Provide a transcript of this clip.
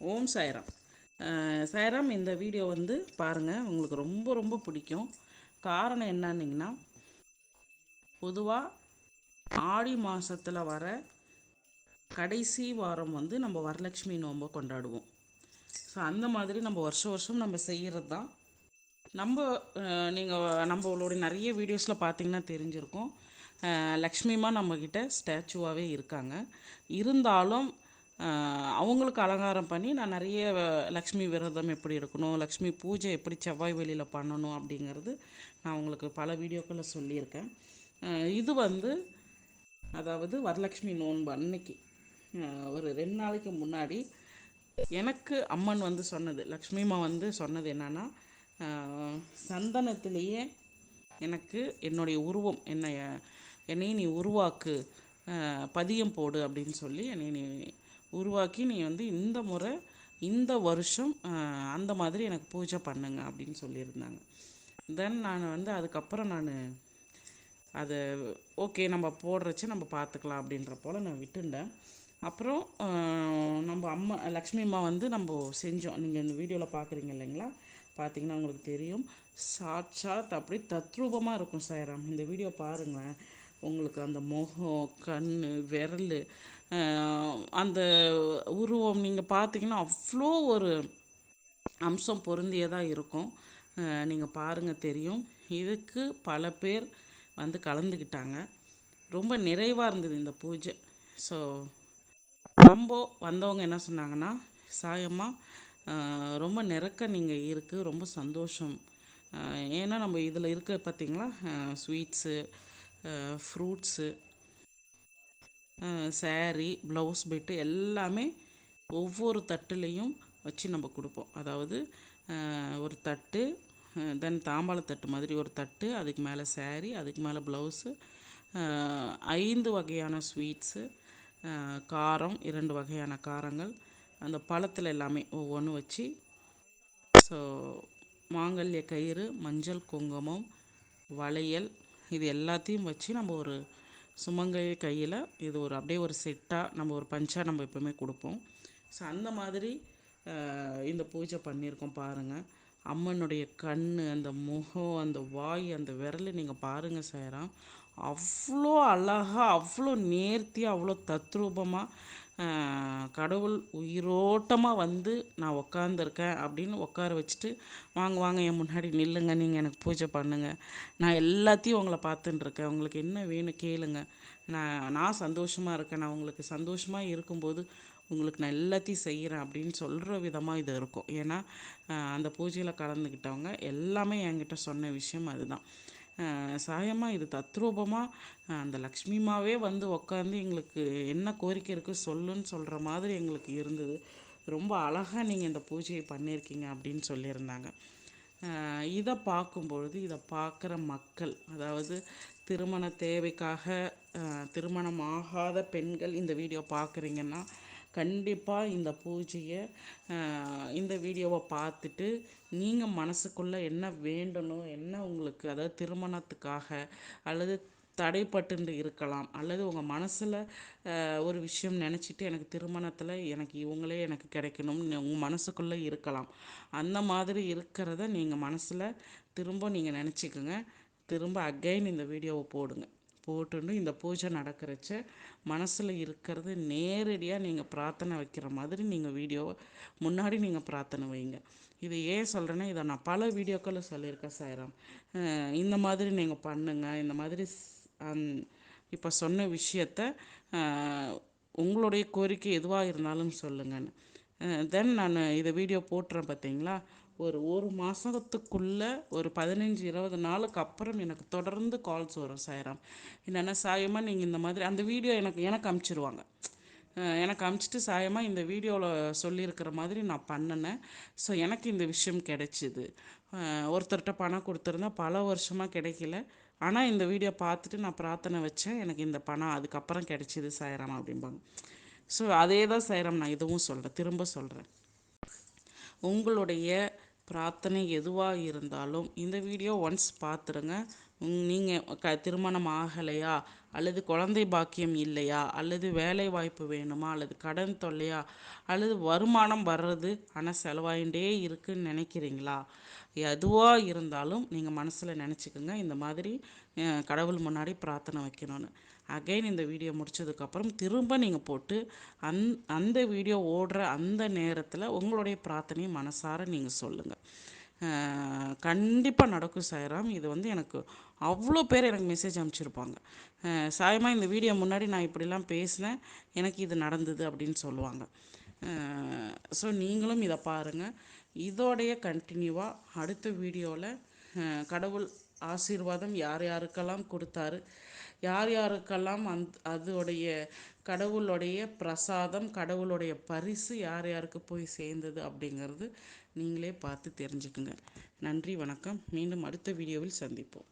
ஓம் சாய்ராம். சாய்ராம் இந்த வீடியோ வந்து பாருங்கள் உங்களுக்கு ரொம்ப ரொம்ப பிடிக்கும். காரணம் என்னன்னிங்கன்னா பொதுவாக ஆடி மாதத்தில் வர கடைசி வாரம் வந்து நம்ம வரலட்சுமி நோன்பை கொண்டாடுவோம். ஸோ அந்த மாதிரி நம்ம வருஷம் வருஷம் நம்ம செய்கிறது தான். நம்ம நீங்கள் நம்மளுடைய நிறைய வீடியோஸில் பார்த்தீங்கன்னா தெரிஞ்சிருக்கும். லக்ஷ்மிமா நம்மக்கிட்ட ஸ்டாச்சுவாகவே இருக்காங்க. இருந்தாலும் அவங்களுக்கு அலங்காரம் பண்ணி நான் நிறைய லக்ஷ்மி விரதம் எப்படி இருக்கணும் லக்ஷ்மி பூஜை எப்படி செவ்வாய் வெளியில் பண்ணணும் அப்படிங்கிறது நான் உங்களுக்கு பல வீடியோக்களில் சொல்லியிருக்கேன். இது வந்து அதாவது வரலக்ஷ்மி நோன்பு அன்னைக்கு. ஒரு ரெண்டு நாளைக்கு முன்னாடி எனக்கு அம்மன் வந்து சொன்னது லக்ஷ்மிமா வந்து சொன்னது என்னன்னா சந்தனத்திலேயே எனக்கு என்னுடைய உருவம் என்னை என்னையை நீ உருவாக்கு பதியம் போடு அப்படின்னு சொல்லி என்னை நீ உருவாக்கி நீ வந்து இந்த முறை இந்த வருஷம் அந்த மாதிரி எனக்கு பூஜை பண்ணுங்க அப்படின்னு சொல்லியிருந்தாங்க. தென் நான் வந்து அதுக்கப்புறம் நான் அது ஓகே நம்ம போடுறச்சு நம்ம பார்த்துக்கலாம் அப்படின்ற போல் நான் விட்டுண்டேன் அப்புறம் நம்ம அம்மா லக்ஷ்மி அம்மா வந்து நம்ம செஞ்சோம். நீங்கள் இந்த வீடியோவில் பார்க்குறீங்க இல்லைங்களா? பார்த்தீங்கன்னா உங்களுக்கு தெரியும். சாட்சாத் அப்படி தத்ரூபமாக இருக்கும் சாயராம். இந்த வீடியோ பாருங்களேன். உங்களுக்கு அந்த முகம் கண் விரல் அந்த உருவம் நீங்கள் பார்த்தீங்கன்னா அவ்வளோ ஒரு அம்சம் பொருந்தியதாக இருக்கும். நீங்கள் பாருங்கள் தெரியும். இதுக்கு பல பேர் வந்து கலந்துக்கிட்டாங்க ரொம்ப நிறைவாக இருந்தது இந்த பூஜை. ஸோ ரொம்ப வந்தவங்க என்ன சொன்னாங்கன்னா சாயம்மா ரொம்ப நிறக்க நீங்கள் இருக்குது ரொம்ப சந்தோஷம். ஏன்னா நம்ம இதில் இருக்க பார்த்தீங்களா sweets fruits saree blouse bit எல்லாமே ஒவ்வொரு தட்டுலேயும் வச்சு நம்ம கொடுப்போம். அதாவது ஒரு தட்டு தென் தாம்பாளத்தட்டு மாதிரி ஒரு தட்டு அதுக்கு மேலே சேரீ அதுக்கு மேலே ப்ளவுஸு ஐந்து வகையான ஸ்வீட்ஸு காரம் இரண்டு வகையான காரங்கள் அந்த பழத்தில் எல்லாமே ஒவ்வொன்றும் வச்சு ஸோ மாங்கல்ய கயிறு மஞ்சள் குங்குமம் வளையல் இது எல்லாத்தையும் வச்சு நம்ம ஒரு சுமங்கை கையில் இது ஒரு அப்படியே ஒரு செட்டாக நம்ம ஒரு பஞ்சாக நம்ம எப்போவுமே கொடுப்போம். ஸோ அந்த மாதிரி இந்த பூஜை பண்ணியிருக்கோம் பாருங்கள் அம்மனுடைய கண் அந்த முகம் அந்த வாய் அந்த விரல் நீங்கள் பாருங்கள் சேரா அவ்வளோ அழகாக அவ்வளோ நேர்த்தியாக அவ்வளோ தத்ரூபமாக கடவுள் உயிரோட்டமாக வந்து நான் உக்காந்துருக்கேன் அப்படின்னு உட்கார வச்சுட்டு வாங்க வாங்க என் முன்னாடி நில்லுங்க. நீங்கள் எனக்கு பூஜை பண்ணுங்கள் நான் எல்லாத்தையும் உங்களை பார்த்துட்டுருக்கேன் உங்களுக்கு என்ன வேணும் கேளுங்க. நான் நான் சந்தோஷமாக இருக்கேன். நான் உங்களுக்கு சந்தோஷமாக இருக்கும்போது உங்களுக்கு நான் எல்லாத்தையும் செய்கிறேன் அப்படின்னு சொல்கிற விதமாக இது இருக்கும். ஏன்னா அந்த பூஜையில் கலந்துக்கிட்டவங்க எல்லாமே என்கிட்ட சொன்ன விஷயம் அதுதான். சாயமாக இது தத்ரூபமாக அந்த லக்ஷ்மிமாவே வந்து உக்காந்து எங்களுக்கு என்ன கோரிக்கை இருக்குது சொல்லுன்னு சொல்கிற மாதிரி எங்களுக்கு இருந்தது. ரொம்ப அழகாக நீங்கள் இந்த பூஜையை பண்ணியிருக்கீங்க அப்படின்னு சொல்லியிருந்தாங்க. இதை பார்க்கும்பொழுது இதை பார்க்குற மக்கள் அதாவது திருமண தேவைக்காக திருமணம் ஆகாத பெண்கள் இந்த வீடியோ பார்க்குறீங்கன்னா கண்டிப்பாக இந்த பூஜையை இந்த வீடியோவை பார்த்துட்டு நீங்கள் மனசுக்குள்ளே என்ன வேண்டணும் என்ன உங்களுக்கு அதாவது திருமணத்துக்காக அல்லது தடைப்பட்டு இருக்கலாம் அல்லது உங்கள் மனசில் ஒரு விஷயம் நினச்சிட்டு எனக்கு திருமணத்தில் எனக்கு இவங்களே எனக்கு கிடைக்கணும்னு உங்கள் மனசுக்குள்ளே இருக்கலாம். அந்த மாதிரி இருக்கிறத நீங்கள் மனசில் திரும்ப நீங்கள் நினச்சிக்கோங்க. திரும்ப அகைன் இந்த வீடியோவை போடுங்க. போட்டுன்னு இந்த பூஜை நடக்கிறச்ச மனசில் இருக்கிறது நேரடியாக நீங்கள் பிரார்த்தனை வைக்கிற மாதிரி நீங்கள் வீடியோவை முன்னாடி நீங்கள் பிரார்த்தனை வைங்க. இது ஏன் சொல்கிறேன்னா இதை நான் பல வீடியோக்களில் சொல்லியிருக்கேன் சாய்ராம். இந்த மாதிரி நீங்கள் பண்ணுங்கள் இந்த மாதிரி இப்போ சொன்ன விஷயத்த உங்களுடைய கோரிக்கை எதுவாக இருந்தாலும் சொல்லுங்கன்னு. தென் நான் இதை வீடியோ போட்டுறேன் பார்த்தீங்களா ஒரு ஒரு மாதத்துக்குள்ளே ஒரு பதினஞ்சு இருபது நாளுக்கு அப்புறம் எனக்கு தொடர்ந்து கால்ஸ் வரும் சாயராம். என்னென்னா சாயமா நீங்கள் இந்த மாதிரி அந்த வீடியோ எனக்கு எனக்கு அமுச்சிருவாங்க. எனக்கு அமுச்சிட்டு சாயமாக இந்த வீடியோவில் சொல்லியிருக்கிற மாதிரி நான் பண்ணினேன். ஸோ எனக்கு இந்த விஷயம் கிடைச்சிது. ஒருத்தர்கிட்ட பணம் கொடுத்துருந்தா பல வருஷமாக கிடைக்கல. ஆனால் இந்த வீடியோ பார்த்துட்டு நான் பிரார்த்தனை வச்சேன். எனக்கு இந்த பணம் அதுக்கப்புறம் கிடைச்சிது சாயராம் அப்படிம்பாங்க. ஸோ அதே தான் சாயராம் நான் இதுவும் சொல்கிறேன் திரும்ப சொல்கிறேன் உங்களுடைய பிரார்த்தனை எதுவாக இருந்தாலும் இந்த வீடியோ ஒன்ஸ் பார்த்துருங்க. நீங்கள் க திருமணம் ஆகலையா? அல்லது குழந்தை பாக்கியம் இல்லையா? அல்லது வேலை வாய்ப்பு வேணுமா? அல்லது கடன் தொல்லையா? அல்லது வருமானம் வர்றது ஆனால் செலவாயிண்டே இருக்குன்னு நினைக்கிறீங்களா? எதுவாக இருந்தாலும் நீங்கள் மனசில் நினச்சிக்கோங்க. இந்த மாதிரி கடவுள் முன்னாடி பிரார்த்தனை வைக்கணும்னு. அகைன் இந்த வீடியோ முடித்ததுக்கப்புறம் திரும்ப நீங்கள் போட்டு அந் அந்த வீடியோ ஓடுற அந்த நேரத்தில் உங்களுடைய பிரார்த்தனையை மனசார நீங்கள் சொல்லுங்கள் கண்டிப்பாக நடக்கும் சாய்ராம். இது வந்து எனக்கு அவ்வளோ பேர் எனக்கு மெசேஜ் அனுப்பிச்சிருப்பாங்க. சாயமா இந்த வீடியோ முன்னாடி நான் இப்படிலாம் பேசினேன். எனக்கு இது நடந்தது அப்படின்னு சொல்லுவாங்க. ஸோ நீங்களும் இதை பாருங்கள் இதோடைய கண்டினியூவாக அடுத்த வீடியோவில் கடவுள் ஆசீர்வாதம் யார் யாருக்கெல்லாம் கொடுத்தாரு யார் யாருக்கெல்லாம் அந் அதோடைய கடவுளுடைய பிரசாதம் கடவுளுடைய பரிசு யார் யாருக்கு போய் சேர்ந்தது அப்படிங்கிறது நீங்களே பார்த்து தெரிஞ்சுக்குங்க. நன்றி வணக்கம். மீண்டும் அடுத்த வீடியோவில் சந்திப்போம்.